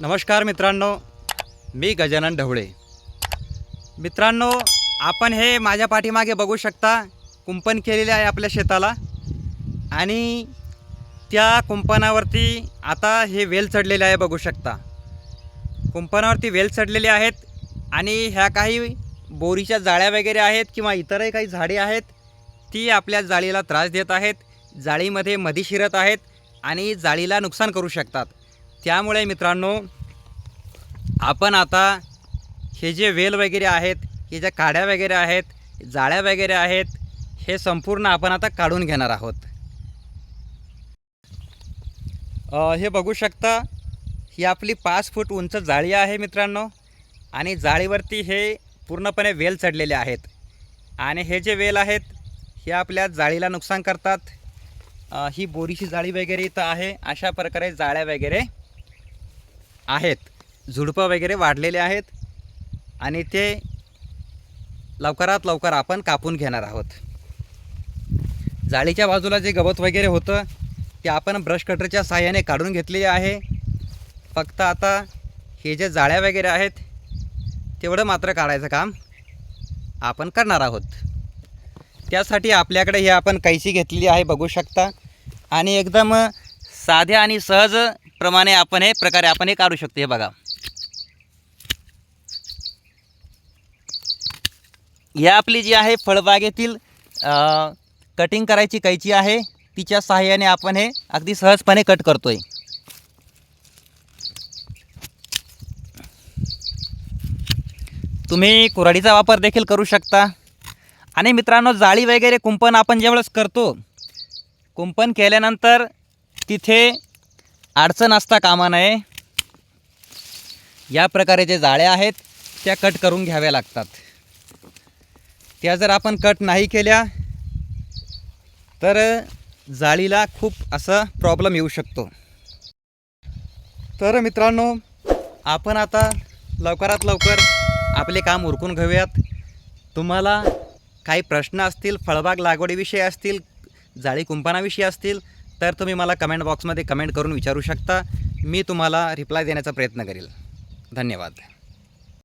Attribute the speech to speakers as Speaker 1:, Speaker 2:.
Speaker 1: नमस्कार मित्रांनो मी गजानन ढवळे. मित्रांनो आपण हे माझ्या पाठीमागे बघू शकता कुंपण केलेले आहे आपल्या शेताला. आणि त्या कुंपणावरती आता हे वेल चढलेले आहे बघू शकता. कुंपणावरती वेल चढलेले आहेत आणि ह्या काही बोरीच्या जाळ्या वगैरे आहेत किंवा इतरही काही झाडे आहेत ती आपल्या जाळीला त्रास देत आहेत जाळीमध्ये मधी शिरत आहेत आणि जाळीला नुकसान करू शकतात. त्यामुळे मित्रांनो आपण आता हे जे वेल वगैरे आहेत हे ज्या काड्या वगैरे आहेत जाळ्या वगैरे आहेत हे संपूर्ण आपण आता काढून घेणार आहोत. हे बघू शकता ही आपली पाच फूट उंच जाळी आहे मित्रांनो आणि जाळीवरती हे पूर्णपणे वेल चढलेले आहेत. आणि हे जे वेल आहेत हे आपल्या जाळीला नुकसान करतात. ही बोरीची जाळी वगैरे इथं आहे अशा प्रकारे जाळ्या वगैरे आहेत. झुडपं वगैरे वाढलेले आहेत. आणि ते लवकरात लवकर आपण कापून घेणार आहोत. जाळीच्या बाजूला जे गवत वगैरे होतं ते आपण ब्रश कटरच्या सहाय्याने काढून घेतलेले आहे. फक्त आता हे जे जाळ्या वगैरे आहेत तेवढं मात्र काढायचं काम आपण करणार आहोत. त्यासाठी आपल्याकडे हे आपण कैची घेतलेली आहे बघू शकता. आणि एकदम साध्या आणि सहज प्रमाणे आपण हे प्रकारे आपण हे काढू शकतो हे बघा. या आपली जी आहे फळबागेतील कटिंग करायची कैची आहे तिच्या सहाय्याने आपण हे अगदी सहजपणे कट करतोय. तुम्ही कुऱ्हाडीचा वापर देखील करू शकता. आणि मित्रांनो जाळी वगैरे कुंपण आपण ज्यावेळेस करतो कुंपण केल्यानंतर तिथे अडचण असता कामा नये. या प्रकारे जे जाळ्या आहेत त्या कट करून घ्याव्या लागतात. त्या जर आपण कट नाही केल्या तर जाळीला खूप असा प्रॉब्लेम येऊ शकतो. तर मित्रांनो आपण आता लवकरात लवकर आपले काम उरकून घेऊयात. तुम्हाला काही प्रश्न असतील फळबाग लागवडीविषयी असतील जाळी कुंपणाविषयी असतील तर तुम्ही मला कमेंट बॉक्समध्ये कमेंट करून विचारू शकता. मी तुम्हाला रिप्लाय देण्याचा प्रयत्न करेल. धन्यवाद.